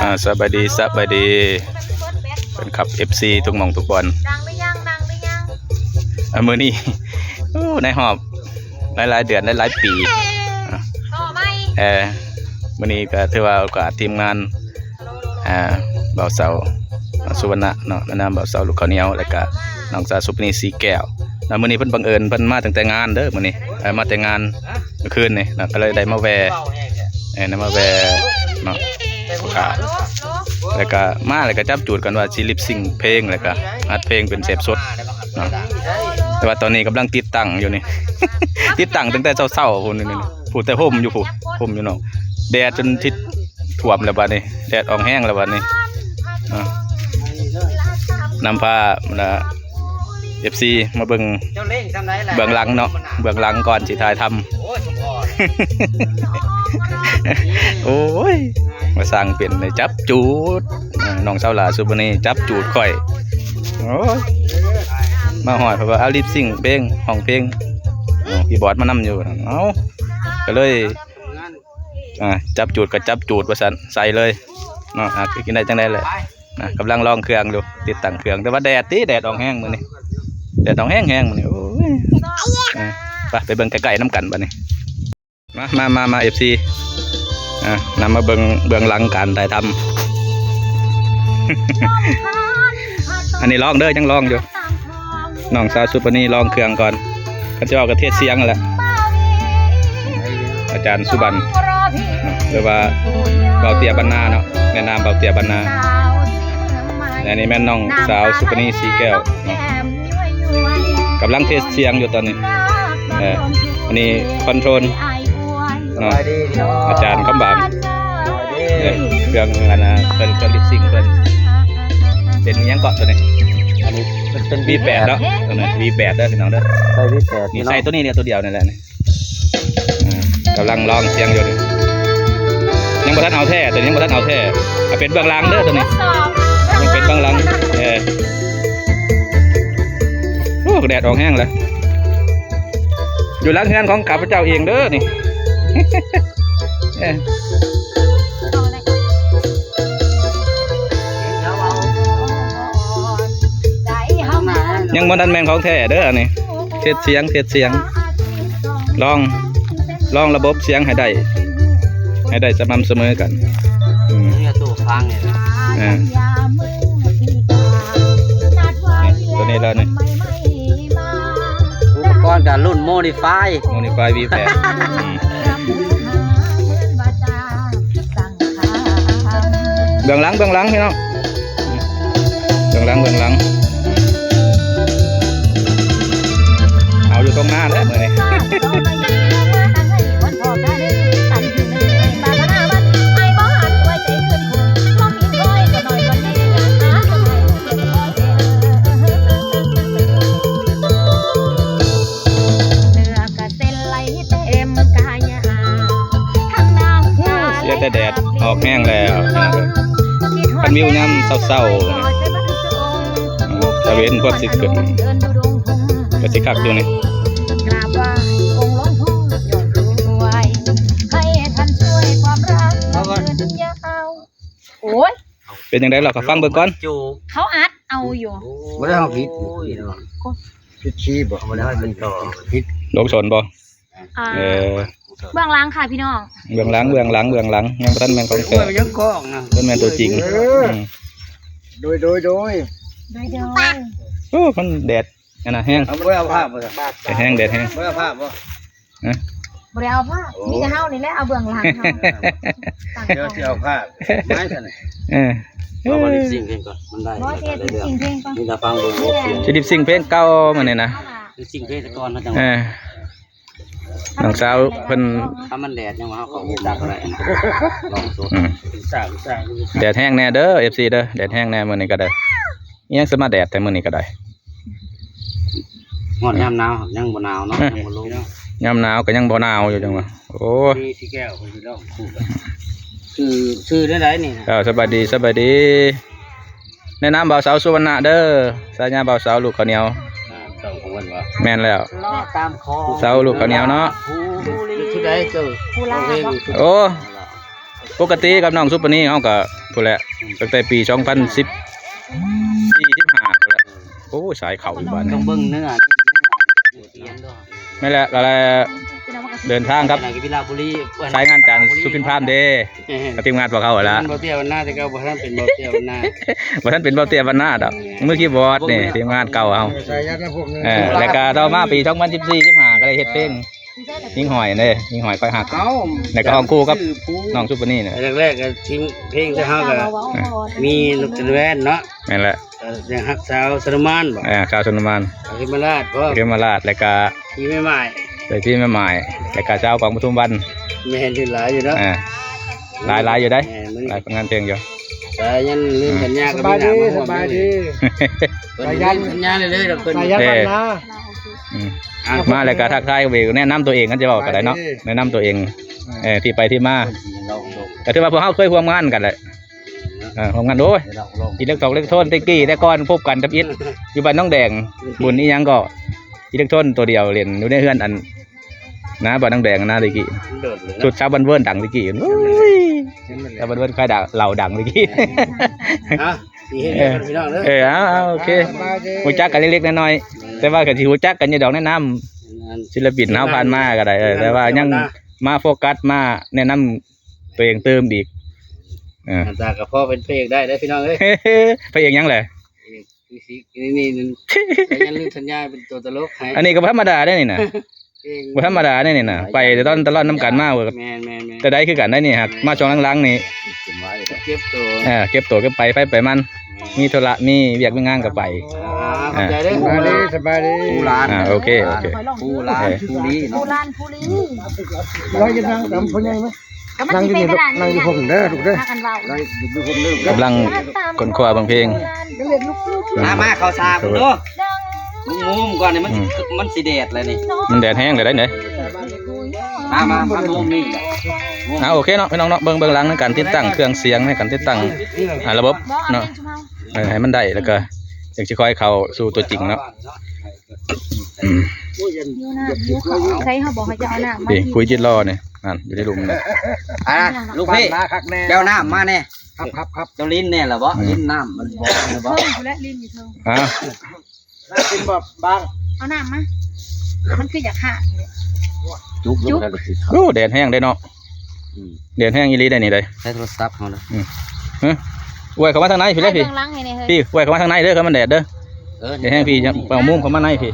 อ่าสบายดีสบายดีเป็นขับ FC ทุกหมองทุกบอลดังหรือยังดังหรือยังอะมือนี้โอ้ในหอบหลายๆเดือนหลายๆปีต่อไหมเออมือนี้ก็ถือว่าโอกาสทีมงานอ่าเบาเสาสุวรรณะเนาะแนะนำเบาเสาลูกข้าวเหนียวแล้วก็น้องสาวสุปนีสีแก้วแล้วมื้อนี้เพิ่นบังเอิญเพิ่นมาตั้งแต่งานเด้อมื้อนี้เออมาแต่งานเมื่อคืนนี่นะก็เลยได้มาแวะเออได้มาแวะเนาะ ครับโลโลแล้วก็มาแล้วก็จับจูดกันว่าสิลิปซิงค์เพลงแล้วก็อัดเพลงเป็นเสพสดเนาะแต่ว่าตอนนี้กำลังติดตั้งอยู่นี่ ติดตั้งตั้งแต่เช้าๆพุ่นนี่ๆพูดแต่ห่มอยู่พูห่มอยู่เนาะแดดจนทิศท่วมแล้วบัดนี้แดดออกแห้งแล้วบัดนี้อะนำพา นะ FC มาเบิ่งเจ้าเล่งทำไรล่ะเบื้องหลังเนาะเบื้องหลังก่อนสิถ่ายทำโอ้ยสมพรโอ้ยมาสร้างเป็นในจับจูดอ่าน้องสาวหลาสุบนีจับจูดข่อยโอ้ยมาหอดเพราะว่าเอาลิปซิงค์เพลงห้องเพลงอ๋อพี่บอสมานํอยู่เอ้าก็เลยอ่าจับจูดกับจับจูดว่าซั่นใส่เลยเนาะอะกินได้จังได๋แหละนะกำลังลองเครื่องอยู่ติดตั้งเครื่องแต่ว่าแดดติแดดออกแห้งมื้อนี้ แดดออกแห้งแห้งมื้อนี้โอ้ยอะไปไปเบิ่งใกล้ๆน้ำกันบัดนี้มามามามา FC อะนำมาเบิ่งเบื้องหลังการถ่ายทำอันนี้ลองเด้อยังลองอยู่น้องสาวสุปนีลองเครื่องก่อนเขาจะเอากระเทศเสียงนั่นแหละอาจารย์สุบันเนาะหรือว่าเบาเตียบรรณาเนาะแนะนำเบาเตียบรรณาและอันนี้แม่นน้องสาวสุปนีสีแก้วเนาะ กำลังเทสเสียงอยู่ตอนนี้เอออันนี้คอนโทรลสเนาะบายดีพี่น้องอาจารย์คำบางสบายดีเออเครื่องอันนะเป็นเครื่องลิปซิงค์เพิ่นเป็นอิหยังเกาะตัวนี้อันนี้มันเป็น V8 เนาะตัวนี้ V8 เด้อพี่น้องเด้อใส่วิแปดนี่ใส่ตัวนี้เนี่ยตัวเดียวนี่แหละนี่อ่ากำลังลองเสียงอยู่นี่ยังบ่ทันเอาแท้ตัวนี้ยังบ่ทันเอาแท้เอาเป็นเบื้องหลังเด้อตัวนี้ยังเป็นเบื้องหลังเออ โอ้แดดออกแห้งแล้วอยู่หลังงานของข้าพเจ้าเองเด้อนี่เออยังบ่ทันแม่นของแท้เด้ออันนี้เทสเสียงเทสเสียง ลองลองระบบเสียงให้ได้ ให้ได้สม่ำเสมอกันอืมนี่ตู้ฟังเนี่ยนะอ่าตัวนี้แล้วนี่อุป กรณ์กับรุ่นโมดิฟายโมนิฟาย V8 อืมเบื้องหลังเบื้องหลังพี่น้องอืมเบื้องหลังเบื้องหลัง เอาอยู่ตรงหน้าแล้วมื้อนี้ แต่แดดออกแห้งแล้วพี่น้องเอ้ยคันวิวยามเศร้าๆอืมตะเวนพวกสิขึ้นก็สิคักอยู่นี่กราบไหว้องค์หลวงพ่อยอดรวยให้ท่านช่วยความรักยืนยาวโอ้ยเป็นจังได๋ล่ะก็ฟังเบิ่งก่อนจูเขาอัดเอาอยู่ไม่ได้ห้องพิษพิษชี้บอกไม่ได้เป็นต่อพิษลงชนบ่อ่าเออ เบื้องหลังค่ะพี่น้อง เบื้องหลังเบื้องหลังเบื้องหลังยังบ่ทันแม่นของแท้ไม่ยังกล้องนะเพิ่นแม่นตัวจริงมโดยโดยโดยได้เดียวโอ้มันแดดอันน่ะแห้งเอาไม่เอาภาพมาแดดแห้งแดดแห้ง ไม่เอาภาพป่ะบริเอาผ้ามีแต่เฮานี่แหละเอาเบื้องหลังเฮาต่างเดี๋ยวกันจะเอาภาพไม่ใช่ไหมเออเอามาดิซิ่งเพลงก่อนมันได้ร้อยเทียนจริงเพลงก่อนมีแต่ฟังเบงโอ้เสียงสิดิบสิ่งเพลงเก่ามานี่นะดิซิ่งเพลงก่อนนะจังเออ น้องสาวเพิ่นถ้ามันแดดยังมาเขาของดักอะไรลองสดอืมสร้างสร้างแดดแห้งแน่เด้อ FC เด้อแดดแห้งแน่มื้อนี้ก็ได้อิหยังสิมาแดดแต่มื้อนี้ก็ได้หอดยามหนาวยังบ่หนาวเนาะยังบ่ลงยามหนาวก็ยังบ่หนาวอยู่จังว่าโอ้ยมีสีแก้วคนที่เล่าคู่กันชื่อชื่อได้ไรนี่นะเจ้าสบายดีสบายดีแนะนำบ่าวสาวสุวรรณะเด้อสายญาบ่าวสาวลูกข้าวเหนียว แม่นแล้วล้อตามคอเสาลูกข้าวเหนียวเนาะ ผู้ที่ได้เจอผู้ล่าเพลงบ่โอ้ปกติกับน้องซุปเปอร์นี่เฮาก็พุ่นแหละตั้งแต่ปี2010 45พุ่นแหละโอ้สายเข่าอีกบ้านต้องนี่เบิ่งเนื้อเตียนด้วย ไม่แหละอะไร เดินทางครับไหนกีฬาบุรีสายงานจานสุพินพามเด้กับทีมงานพวกเขาหั่นละเบาเตี้ยวันหน้าแต่ก็บ่ทันเป็นเบาเตี้ยวันหน้าว่าท่านเป็นเบาเตียวันหน้าดอกมือคีย์บอร์ดนี่ทีมงานเก่าเอาสายยัดนะพวกนี้เออแล้วก็ต่อมาปี2014 15ก็ได้เฮ็ดเพลงยิงหอยเด้ยิงหอยค่อยหักเอ้าแล้วก็ห้องคู่กับน้องซุปเปอร์นี่เนี่ยแรกๆก็ทีมเพลงที่เฮาก็มีลูกจันแวนเนาะแม่นแหละเอ่ออย่างฮักสาวสรมานบ่เออข่าวชนมานอาทิมาราชเพราะเรียมมาลาดแล้วก็ที่ไม่ใหม่ โดยพี่แม่หมายแล้วก็เจ้าของปทุมวันไม่เห็นที่หลายอยู่เนาะเอ่าหลายหลายอยู่ได้แหมมันหลายผลงานเพลงอยู่สายยันลืมสัญญากับพี่หนามาสบายดีสายยันสัญญาเลยเลยๆเพิ่นเด้อืมมาแล้วก็ทักทายกันไปแนะนำตัวเองกันจะบอกกันได้เนาะแนะนำตัวเองเออที่ไปที่มาแต่ถือว่าพวกเขาเคยร่วมงานกันแหละเออร่วมงานโอ้ยอิเล็กทรอนิกส์อิเล็กโทรนตะกี้แต่ก่อนพบกันกับอิทอยู่บ้านน้องแดงบุญนี่ยังก็ อิเล็กโทรนตัวเดียวเรียนอยู่ในเฮือนอันนะบ้านน้องแดงนะตะกี้โดดเลยชุดชาวบันเวิร์นดังตะกี้โอ้ยชาวบันเวิร์นใครดังเหล่าดังตะกี้ฮะสีเห็นกันพี่น้องเด้อเออเอาเอาโอเคหูจักกันเล็กๆน้อยๆแต่ว่าก็ที่หูจักกันอยู่ดอกแนะนำศิลปินเฮาผ่านมาก็ได้เออแต่ว่ายังมาโฟกัสมาแนะนำตัวเองเติมอีกเอออันตากับพ่อเป็นเพลงได้ได้อพี่น้องเอ้ยพระเอกยังแหละ นี่สินี่นี่นี่สายยันลืมสัญญาเป็นตัวตลกให้อันนี้ก็บ่ธรรมดาได้นี่น่ะเพลงบ่ธรรมดาได้นี่น่ะไปแต่ตอนตลอดน้ำกันมาเว้ยแมนแมนแมนแต่ได้คือกันได้นี่ครับมาช่วงหลังๆนี่เก็บตัวเออเก็บตัวเก็บไปไปไปมัน มีธุระมีเวียกมีงานก็ไปอ่าขอบใจเด้อสบายดีสบายดีปูลานอ่าโอเคโอเคปูลานปูลีปูเนาะลานปูลีเราจะนั่งกับพ่อใหญ่ไหม ก็มันนั่งสิอยู่เป็นนี่ขนาดนั่งอยู่นี้ผมเด้อลูกเด้อ พากันเว้าได้ดูคนลืมกำลังคนคว้าบางเพลงมามาเขาซาบุโดดังมึงมุมก่อนนี่มันมันสีแดดเลยนี่มันแดดแห้งเลยได้ไหนมามามามุมนี่อ่าโอเคเนาะพี่น้องเนาะเบิ่งเบิ่งหลังในการติดตั้งเครื่องเสียงในการติดตั้งอ่าระบบบ่เอาเนาะเป็นชุมเฮาเออให้มันได้แล้วก็อยากสิคอยเข้าสู่ตัวจริงเนาะอืมอยู่หน้าอยู่เขาใครเขาบอกให้จะเอาหน้ามานี่คุยจิตรอเนี่ย นั่นอยู่ในหลุมนี่ อะลูกพี่มาคักแน่เจ้าน้ำมาแน่ครับครับครับเจ้าลิ้นแน่เหรอบ่ลิ้นน้ำมันบ่บ่เพิ่งอยู่และลิ้นอยู่เทิงอ่ากินแบบบางเอาหน้ามา มันคืออยากฆ่านี่แหละจุกจุกโอ้แดดแห้งได้เนาะแดดแห้งอีหลีได้นี่เลยใช้โทรศัพท์เขาเลยฮะอวยเข้ามาทางในพี่เลยพี่เบื้องหลังให้แน่เฮ้ยพี่อวยเข้ามาทางในเด้อครับมันแดดเด้อเออแดดแห้งพี่จะเอามุมเข้ามาในพี่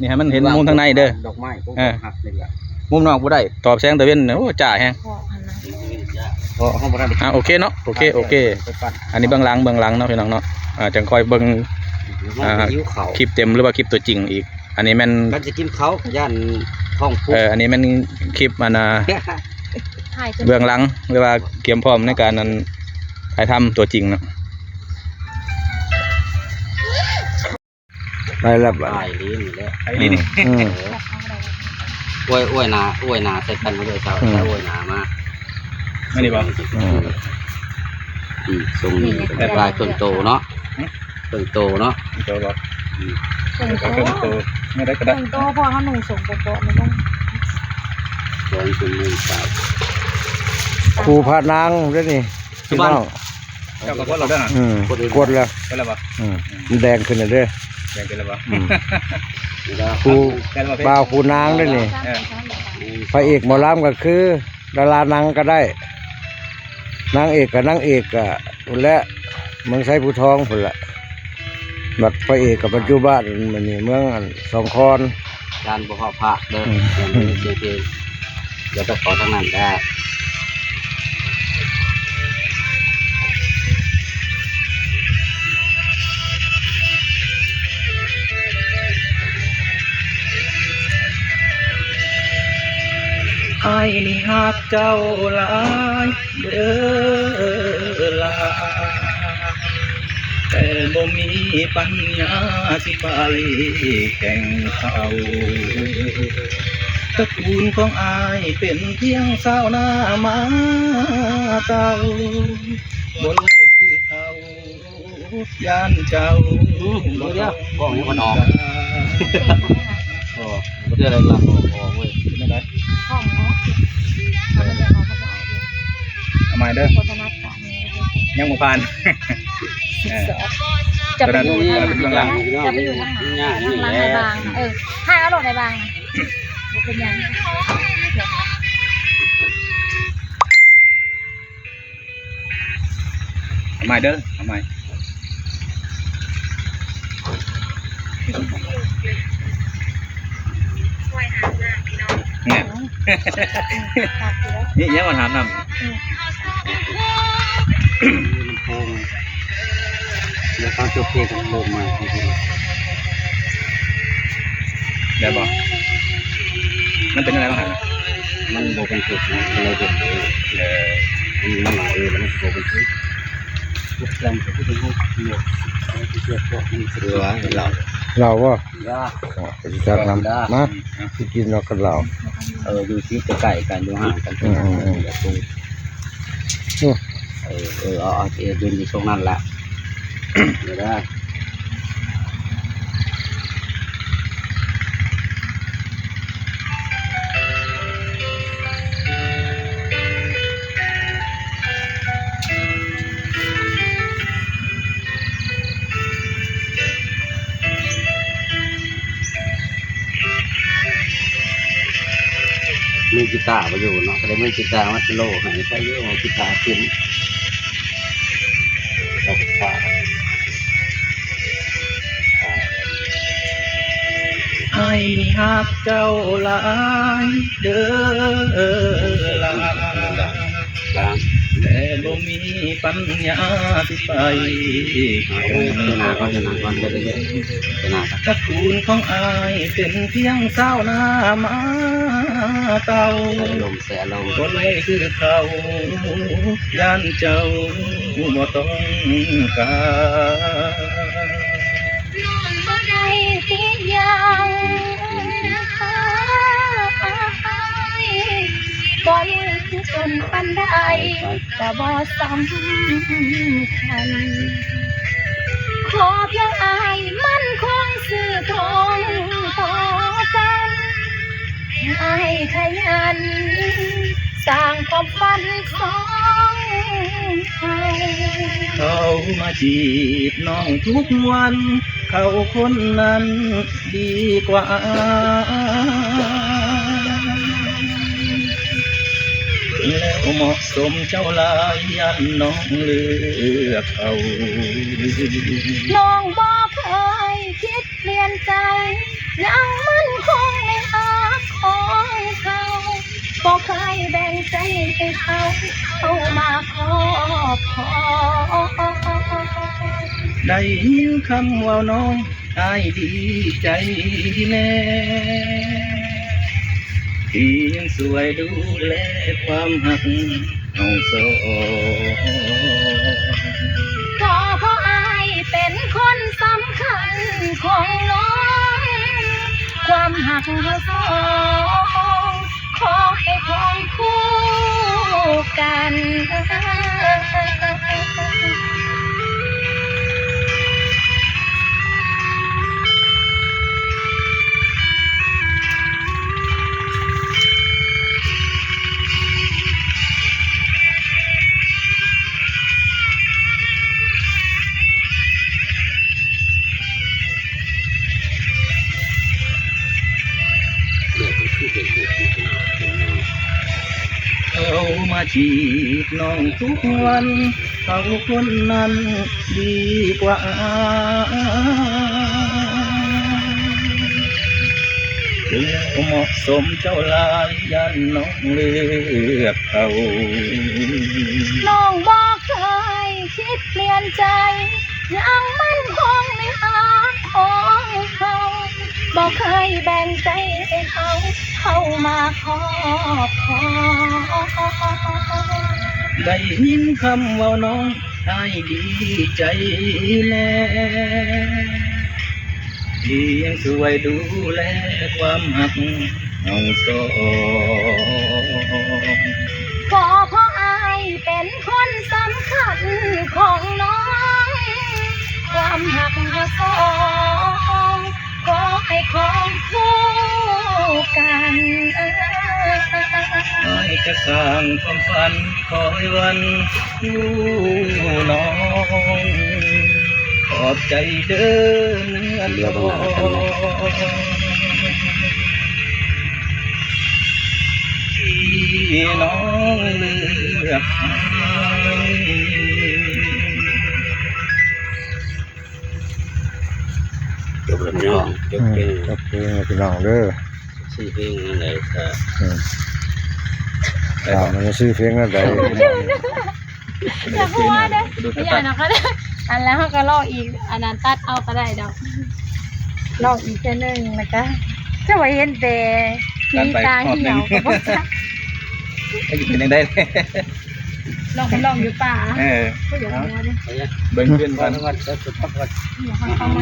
นี่ให้มันเห็นมุมทางในเด้อ ดอกไม้พวกหักเลยล่ะ มุมนอกบ่ได้ตอบแสงตะเวนโอ้จ้าแฮงพอหันนะเพราะห้องบ่ได้อ่าโอเคเนาะโอเคโอเค อันนี้เบื้องหลังเบื้องหลังเนาะพี่น้องเนาะอ่าจังคอยเบิ่งอ่าหิวเขาคลิปเต็มหรือว่าคลิปตัวจริงอีก อันนี้แมันกันจะกินเขาย่านท้องผูเอออันนี้แมันคลิปมันอ่าถ่ายจนเบื้องหลังหรือว่าเตรียมพร้อมในการนั้นถ่ายทำตัวจริงเนาะไปแล้วตายลิ้นแล้ว อืมอืมอ้วยอ้วยนาอ้วยนาใส่กันมาเลยสาวอืมใส่อ้วยนามาไม่ได้บอกอืมอืมทรงนี้เป็นลายต้นโตเนาะต้นโตเนาะตัวบอกส่งก็โตเครื่องตัวไม่ได้ก็ได้ส่งโตพอเขาหนุ่งส่งโปะๆนี่ต้องสวนคุณมือสาวครูพานางด้วยนี่พี่น้องเจ้าก็ว่าเราได้อืมกดแล้วได้แล้วปะอืมมันแดงขึ้นแล้วเด้อแบ่งกันแล้วปะอืม ครูได้แล้วปะบ่าวครูนางด้วยนี่พระเอกหมอลำก็คือ ดารานางก็ได้นางเอกกับนางเอกก็พุ่นแหละเมืองไซผู้ทองพุ่นละบัดพระเอกกับปัจจุบันมันนี่เมืองอันสองคอนการบ่พอพระเด้อเดี๋ยวมันเสียเพลงเดี๋ยวไปขอทางนั้นได้ ไอ้นี่ฮักเจ้าหลายเด้อลาแต่บ่มีปัญญาสิปาลีแข่งเขาตระกูลของอายเป็นเพียงสาวหน้ามาเก่าบนไม่คือเขาย่านเจ้าบ่เดี๋ยวๆบอกให้มันออกโอ้บ่ได้อะไรล่ะ ไมเด้อโฆษณาการเนี่ยยังบ่ผ่านสิบสองจะไปอยู่ทางเบื้องหลังจะไปอยู่ทางไหนทางหลังในบางนะเออให้เอารถในบางนะบ่เป็นหยังทำไมเด้อทำไมเนี่ยครับอยู่แล้วนี่ยังมาถามนลำโพงแล้วเขาจบเพลงกันลมมาำเดี๋ยวบอกมันเป็นอะไรบ้างครับมันโบเป็นจุดนะเราเป็นเออเออมันมาเออแล้วมันโบเป็นจุดทุกครั้งที่เป็นห้องเกี่ยวที่เกี่ยวพวกมันเสือเรา เราว่าย่าไปจักนำมาที่กินเรากันเราเอออยู่ที่ใกล้ๆกันอยู่ห่างกันเป็นแบบตรงเออเออเอาเอาเออยืนอยู่ตรงนั้นแหละเดี๋ยวได้ มีกีตาร์มาอยู่เนาะก็เลยมีกีตาร์มาสโลว์ให้ใช้เยอะเอากีตาร์ขึ้นเราก็ฝากไอ้ฮักเจ้าหลายเด้อลาล้าง แต่บ่มีปัญญาสิไปเอาไว้เจนาก็เจนาก่อนก็ได้เจนาตระกูลของอายเป็นเพียงเศร้าหน้ามาเต่าใส่ลมแสลมคนไม่คือเขาย่านเจ้าบ่ต้องการนองบ่ได้ติดยัง บ่ยืนจนปันใดก็บ่สำคัญขอเพียงอายมันคงสื่อตรงต่อกันอายขยันสร้างความฝันสองเรเขามาจีบน้องทุกวัน เขาคนนั้นดีกว่า แล้วเหมาะสมเจ้าลายยันน้องเลือกเขาน้องบอกเคยคิดเปลี่ยนใจ ยังมันคงในหักของเขาบอกเคยแบ่งใจให้เขาเข้ามาครอบครอได้ยินคำว่าน้องอายดีใจแน่ ที่ยังสวยดูแลความหักน้องโซก็เพราะอายเป็นคนสำคัญของน้อง ความหักเราสองขอให้คงคู่กัน จีบน้องทุกวันเขาคนนั้นดีกว่าแล้วเหมาะสมเจ้าลายยันน้องเลือกเขาน้องบอกเคยคิดเปลี่ยนใจ ยังมั่นคงในหาของ บอกเคยแบ่งใจให้เขาเข้ามาครอบครอได้ยินคำว่าน้องอายดีใจแล้วที่ยังสวยดูแลความหักน้องก็เพราะอายเป็นคนสำคัญของน้อง ความหักเราสองขอให้คงคู่ กันไอ้จะสร้างความฝันคอยวันอยู่องขอบใจเด้อเนื้อเรือต้องหากันไหมที่น้องเลือกจบแล้วพี่น้องจบเพลงก็คือพี่น้องเด้อ ชื่อเพลงนั่นแหละก็อืมตามมันจะซื้อเพลงอะไรอย่าพูดว่าเด้อไม่อยากนะก็ได้อันแล้วเขาก็ลอกอีก อันนั้นตัดเอาก็ได้ดอกลอกอีกเส้นหนึ่งนะคะจะไว้เห็นแต่มีตาเหี่ยวก็บ่จักให้อยู่เป็นยังได้เลยลองไปลองอยู่ป่าเออก็อย่าพูดว่าเด้อเอาเนี่ยเบิ่งขึ้นก่ก่ออนนว่าจะสุดท้ายอย่าให้เขาไหม